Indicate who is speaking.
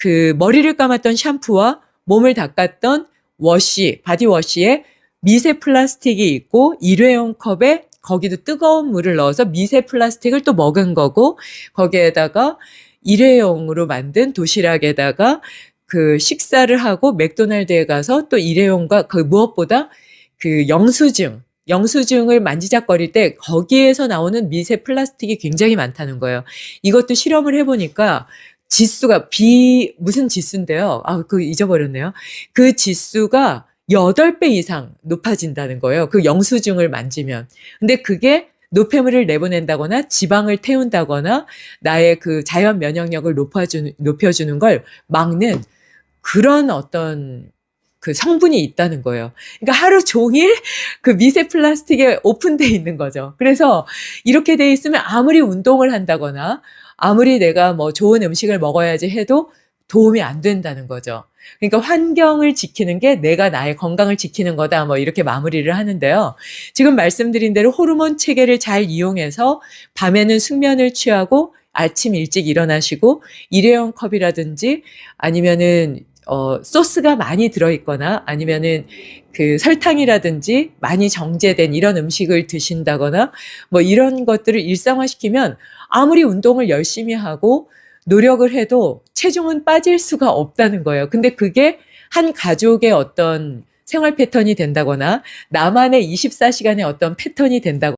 Speaker 1: 그 머리를 감았던 샴푸와 몸을 닦았던 워시, 바디워시에 미세 플라스틱이 있고 일회용 컵에 거기도 뜨거운 물을 넣어서 미세 플라스틱을 또 먹은 거고 거기에다가 일회용으로 만든 도시락에다가 그 식사를 하고 맥도날드에 가서 또 일회용과 그 무엇보다 그 영수증, 영수증을 만지작거릴 때 거기에서 나오는 미세 플라스틱이 굉장히 많다는 거예요. 이것도 실험을 해보니까 지수가 비 무슨 지수인데요. 아, 그 잊어버렸네요. 그 지수가 8배 이상 높아진다는 거예요. 그 영수증을 만지면. 근데 그게 노폐물을 내보낸다거나 지방을 태운다거나 나의 그 자연 면역력을 높아주는, 높여주는 걸 막는 그런 어떤 그 성분이 있다는 거예요. 그러니까 하루 종일 그 미세 플라스틱에 오픈돼 있는 거죠. 그래서 이렇게 돼 있으면 아무리 운동을 한다거나 아무리 내가 뭐 좋은 음식을 먹어야지 해도 도움이 안 된다는 거죠. 그러니까 환경을 지키는 게 내가 나의 건강을 지키는 거다. 뭐 이렇게 마무리를 하는데요. 지금 말씀드린 대로 호르몬 체계를 잘 이용해서 밤에는 숙면을 취하고 아침 일찍 일어나시고 일회용 컵이라든지 아니면은 어, 소스가 많이 들어있거나 아니면은 그 설탕이라든지 많이 정제된 이런 음식을 드신다거나 뭐 이런 것들을 일상화시키면 아무리 운동을 열심히 하고 노력을 해도 체중은 빠질 수가 없다는 거예요. 근데 그게 한 가족의 어떤 생활 패턴이 된다거나 나만의 24시간의 어떤 패턴이 된다거나